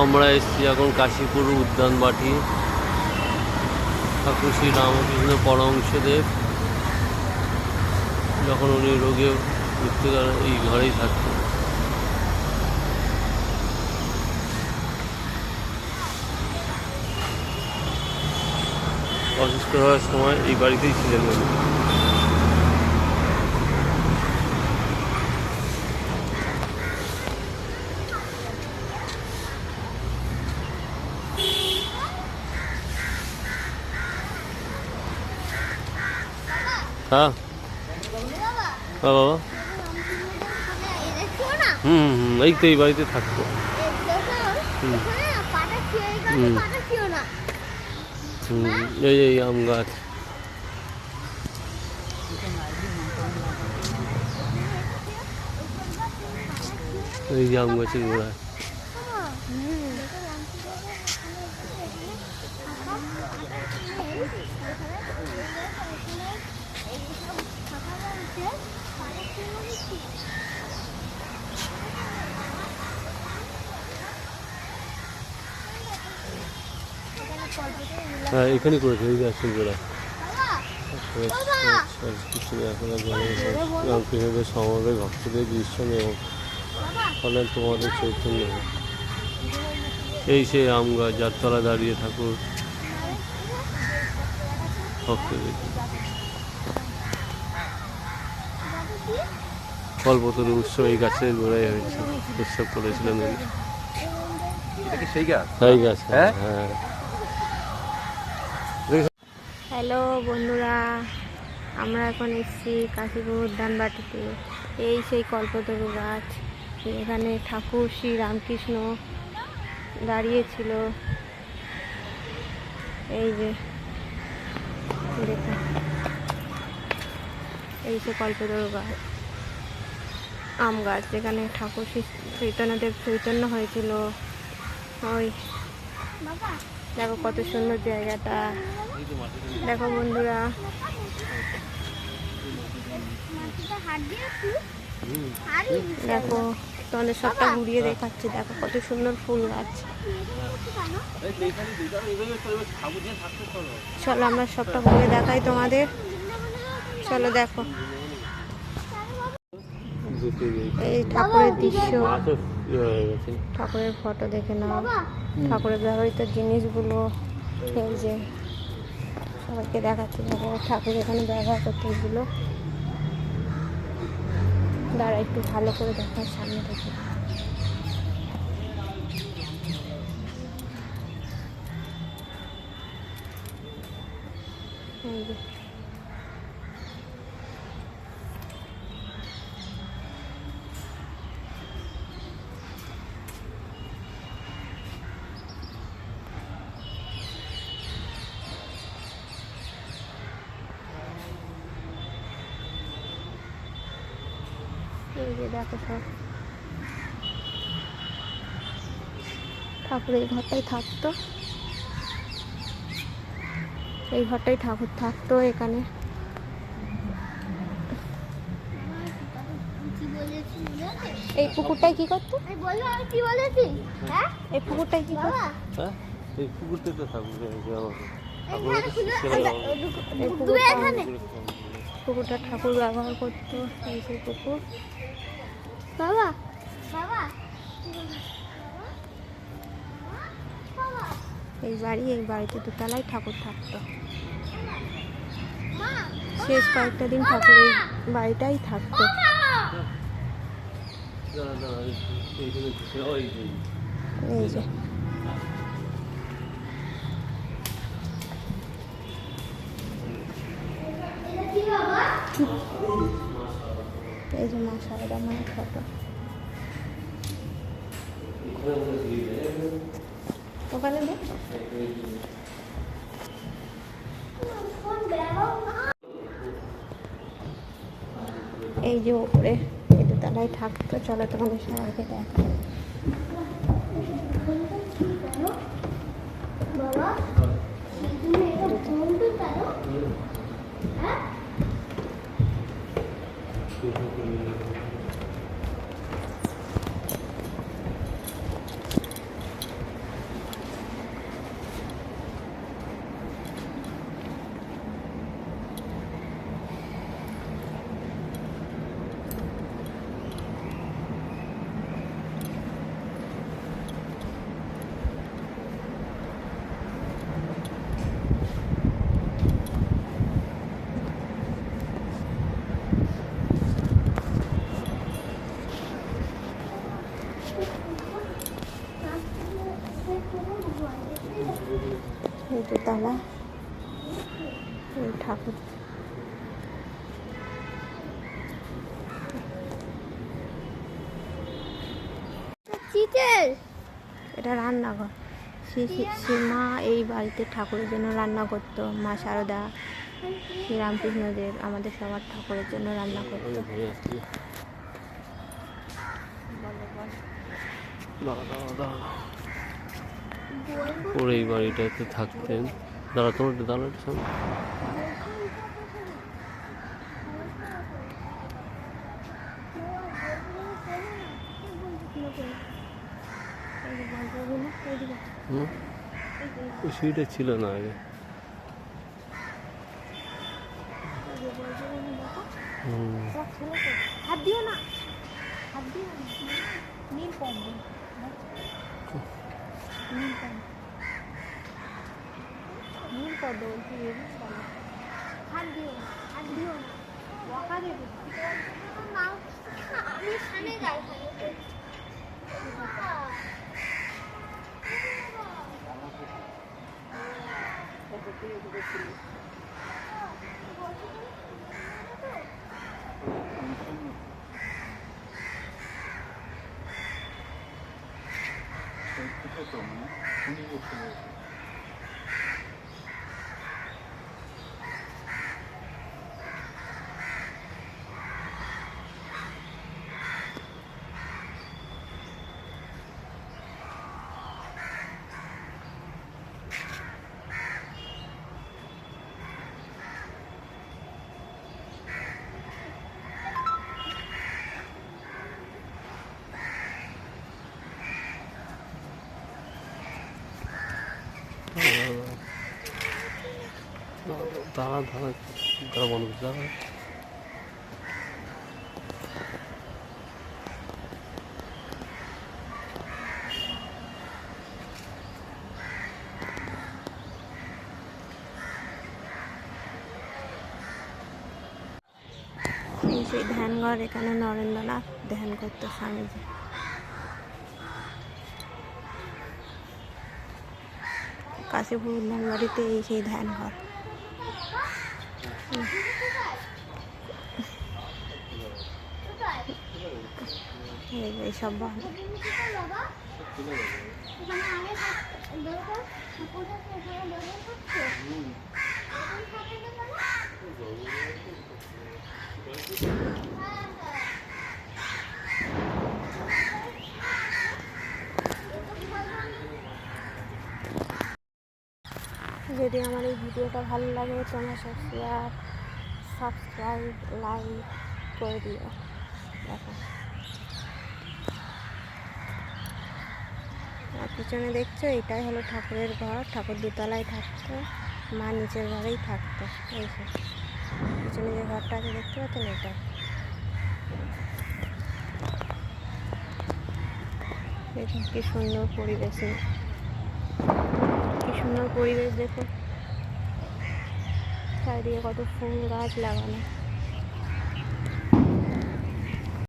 আমরা এসেছি এখন কাশীপুর উদ্যান বাটি ঠাকুর শ্রী রামকৃষ্ণ পরমংশদেব যখন উনি রোগে মৃত্যু এই ঘরেই থাকতেন অসুস্থ হওয়ার সময় এই বাড়িতেই ছিলেন হ্যাঁ। হ্যাঁ বাবা। হুম হুম, এই তো এই বাড়িতে। হুম এই এই আম গাছ। এই যে আম গাছের গোড়ায়। হ্যাঁ এখানেই করেছে এই রামকৃষ্ণদেব সমবেত ভক্তদের দৃশ্যন এবং ফলে তোমাদের চৈতন্য এই সেই আম গাছ, যার তলা দাঁড়িয়ে ঠাকুর। ভক্তদের। কল্পতরু উৎসব এই গাছের গোড়ায় হয়েছে উৎসব করেছিলেন উনি এটা কি সেই গাছ? তাই গাছ হ্যাঁ। হ্যাঁ? হ্যাঁ হ্যালো বন্ধুরা আমরা এখন এসেছি কাশীপুর উদ্যান বাটিতে এই সেই কল্পতরু গাছ এখানে ঠাকুর শ্রী রামকৃষ্ণ দাঁড়িয়েছিল। এই যে দেখুন। এই সে কল্পতরু গাছ। আম গাছ যেখানে ঠাকুর চৈতন্যদেব চৈতন্য হয়েছিল। ওই দেখো কত সুন্দর জায়গাটা। দেখো বন্ধুরা। দেখো, তোমাদের সবটা ঘুরিয়ে দেখাচ্ছি। দেখো কত সুন্দর ফুল গাছ। চলো আমরা সবটা ঘুরে দেখাই তোমাদের। চলো দেখো। এই ঠাকুরের দৃশ্য। ঠাকুরের ফটো দেখে নাও। ঠাকুরের ব্যবহৃত জিনিসগুলো এই যে সবাইকে দেখাচ্ছে। ঠাকুর এখানে ব্যবহার করতে এগুলো। দাঁড়া একটু ভালো করে দেখার সামনে থেকে এই যে এই যে দেখো সব। ঠাকুর এই ঘরটাই থাকতো। এই ঘরটাই ঠাকুর থাকতো এখানে। এই পুকুরটাই কি করতো? আমি কি বলেছি? হ্যাঁ? এই পুকুরটাই কি করতো? হ্যাঁ? এই পুকুরতে তো ঠাকুর এই ডুবে পুকুরটা এখানে? পুকুরটা ঠাকুর ব্যবহার করতো এই সেই পুকুর। বাবা বাবা এই বাড়ি এই বাড়িতে দুতলায় ঠাকুর থাকতো শেষ কয়েকটা দিন ঠাকুর এই বাড়িটাই থাকতো এই- যে, এই যে মা সারদা মায়ের ফটো ওখানে এই যে ওপরে, এই দোতলায় থাকতো, চলো তোমাদের সবাইকে দেখ। বাবা, তুমি এটা ফোনটা করো হ্যাঁ? দোতলা ঠাকুর। এটা রান্নাঘর। শ্রী শ্রী- শ্রীমা এই বাড়িতে ঠাকুরের জন্য রান্না করতো। মা শারদা শ্রীরামকৃষ্ণদেব আমাদের সবার ঠাকুরের জন্য রান্না করতো। আমি ঘুরে দাঁড়া দাঁড়া দাঁড়া। ওর এই বাড়িটাতে থাকতেন। দাঁড়া, তোমার একটু দাঁড়া একটু সামনে। ছিল না আগে। হাত দিও না। হাত দিও নীল নীল পদ্ম বলছি। হাত দিও না হাত দিও না বকা দেবে আমি এখানে যাই とも、国を含め、দাঁড়া দাঁড়া দাঁড়া দাঁড়া সেই ধ্যানঘর এখানে নরেন্দ্রনাথ ধ্যান করতো স্বামীজি। কাশীপুর উল্লানবাড়িতে এই সেই ধ্যানঘর। এইসব বাবা এখানে আগে থাকতো দরকার ঠাকুর থাকতো এখানে দরকার থাকতো এখন থাকে না কেন? যদি আমার এই ভিডিওটা ভালো লাগে, তোমরা সব শেয়ার সাবস্ক্রাইব লাইক করে দিও। দেখো। আর পিছনে দেখছ, এটাই হলো ঠাকুরের ঘর। ঠাকুর দুতলায় থাকতো, মা নিচের ঘরেই থাকতো। এই যে, পিছনে যে ঘরটা আছে, দেখতে পাচ্ছেন এটা? কি সুন্দর পরিবেশে। কি সুন্দর পরিবেশ দেখো চারিদিকে কত ফুল গাছ লাগানো।